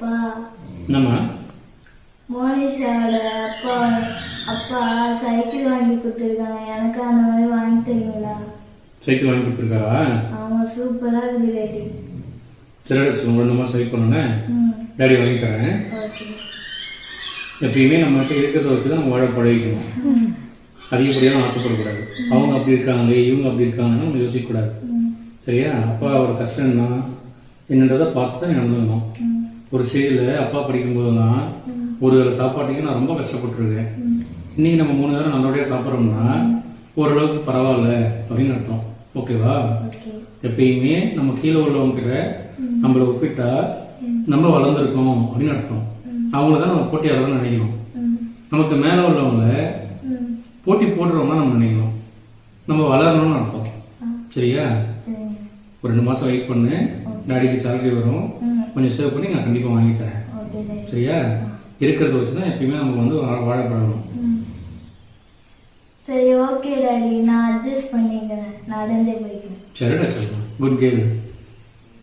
அப்பா. என்னம்மா? மோனிஷாவோட அப்பா அப்பா சைக்கிள் வாங்கி கொடுத்துருக்காங்க. எனக்கு அந்த மாதிரி வாங்கி சைக்கிள் வாங்கி கொடுத்துருக்காரா? அவங்க சூப்பரா இருக்குது டாடி. சரி சொல்லுங்க. ரெண்டு மாதம் வெயிட் பண்ணுனே ம். டேடி வாங்கி தரேன். ஓகே. எப்பயுமே நம்மகிட்ட இருக்கிறத வச்சு தான் நம்ம வாழ பழகிக்கணும். அதிகப்படியான ஆசைப்படக்கூடாது. அவங்க அப்படி இருக்காங்களே இவங்க அப்படி இருக்காங்கன்னு நம்ம யோசிக்கக்கூடாது. சரியா? அப்பா ஒரு கஷ்டம் என்ன? என்னன்றதை பார்த்து தான் நடந்துக்கணும். ஒரு ஸ்டேஜில் அப்பா படிக்கும்போதெல்லாம் ஒரு வேளை சாப்பாட்டுக்கு நான் ரொம்ப கஷ்டப்பட்டுருக்கேன். இன்னைக்கு நம்ம மூணு நேரம் நல்லபடியாக சாப்பிட்றோம்னா ஓரளவுக்கு பரவாயில்ல அப்படின்னு அர்த்தம். ஓகேவா? ஓகே. எப்பயுமே நம்ம கீழே உள்ளவங்க கிட்ட நம்மளை ஒப்பிட்டா நம்ம வளர்ந்துருக்கோம் அப்படின்னு அர்த்தம். அவங்கள தான் நம்ம போட்டியாளர்னு நினைக்கணும். நமக்கு மேலே உள்ளவங்க போட்டி போடுறவங்க நம்ம நினைக்கணும். நம்ம வளரணும்னு அர்த்தம். சரியா? ஒரு ரெண்டு மாசம் வெயிட் பண்ணு. டாடிக்கு சேலரி வரும். கொஞ்சம் சேவ் பண்ணி நான் கண்டிப்பா வாங்கி தரேன். சரியா? இருக்கிறத வச்சு தான் எப்பயுமே நமக்கு வந்து வா- வாழ பழகணும் ம். சரி ஓகே டாடி. நான் அட்ஜஸ்ட் பண்ணிக்கிறேன். நடந்தே போய்க்கிறேன். சரிடா குட் கேள்